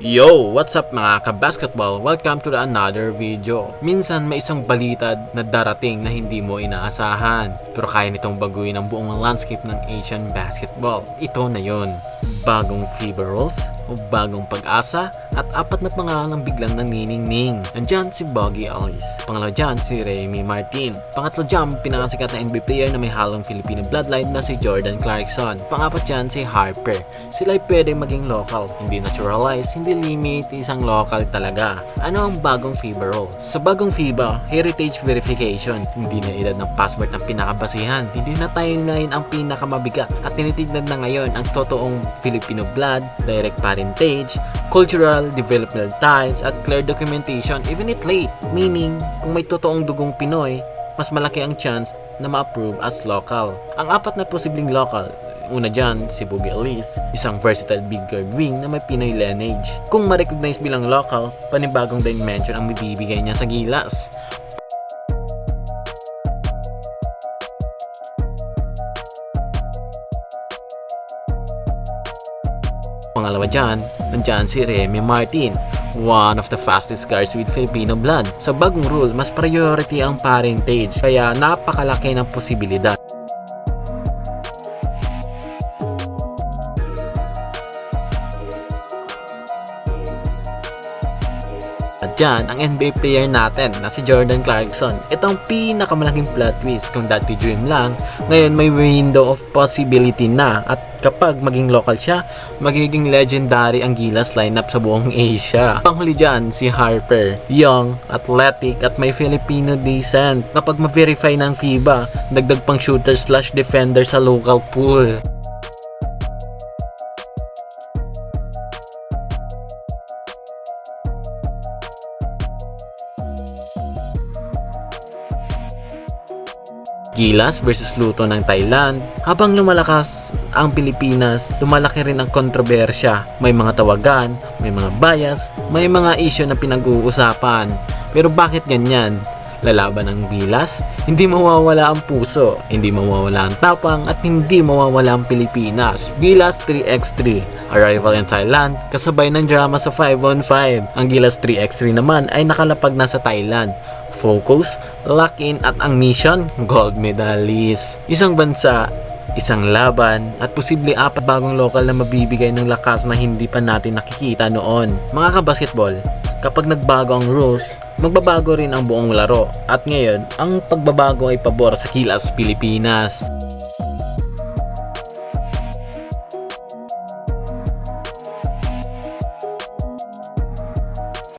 Yo! What's up mga ka-basketball? Welcome to the another video. Minsan may isang balita na darating na hindi mo inaasahan. Pero kaya nitong baguhin ang buong landscape ng Asian basketball. Ito na yon. Bagong FIBA rules o bagong pag-asa at apat na pangalang biglang naniningning. Nandyan si Boggy Alice. Pangalawa dyan si Remy Martin. Pangatlo dyan, pinakasikat na NBA player na may halong Filipino bloodline na si Jordan Clarkson. Pangapat dyan si Harper. Sila ay pwede maging local, hindi naturalized, hindi limit, isang local talaga. Ano ang bagong FIBA rule? Sa bagong FIBA, heritage verification, hindi na edad ng passport ang pinakabasihan, hindi na timeline ang pinakamabigat at tinitignan na ngayon ang totoong Filipino blood, direct parentage, cultural, developmental ties, at clear documentation even it late. Meaning, kung may totoong dugong Pinoy, mas malaki ang chance na ma-approve as local. Ang apat na posibleng local, Una dyan, si Boogie Elise, isang versatile big guard wing na may Pinoy lineage. Kung ma-recognize bilang local, panibagong dimension ang bibigay niya sa gilas. Pangalawa dyan, nandyan si Remy Martin, one of the fastest guards with Filipino blood. Sa bagong rule, mas priority ang parentage, kaya napakalaki ng posibilidad. At dyan, ang NBA player natin na si Jordan Clarkson. Ito ang pinakamalaking plot twist. Kung dati dream lang, ngayon may window of possibility na. At kapag maging local siya, magiging legendary ang Gilas lineup sa buong Asia. Panghuli dyan, si Harper. Young, athletic, at may Filipino descent. Kapag ma-verify ng FIBA, dagdag pang shooter slash defender sa local pool. Gilas versus Luto ng Thailand. Habang lumalakas ang Pilipinas, lumalaki rin ang kontrobersya. May mga tawagan, may mga bias, may mga issue na pinag-uusapan. Pero bakit ganyan? Lalaban ang Gilas, hindi mawawala ang puso, hindi mawawala ang tapang at hindi mawawala ang Pilipinas. Gilas 3x3, arrival in Thailand, kasabay ng drama sa 5 on 5. Ang Gilas 3x3 naman ay nakalapag na sa Thailand focus, lock in at ang mission, gold medalist. Isang bansa, isang laban, at posible apat bagong lokal na mabibigay ng lakas na hindi pa natin nakikita noon. Mga kabasketball, kapag nagbago ang rules, magbabago rin ang buong laro. At ngayon, ang pagbabago ay pabor sa Kilas Pilipinas.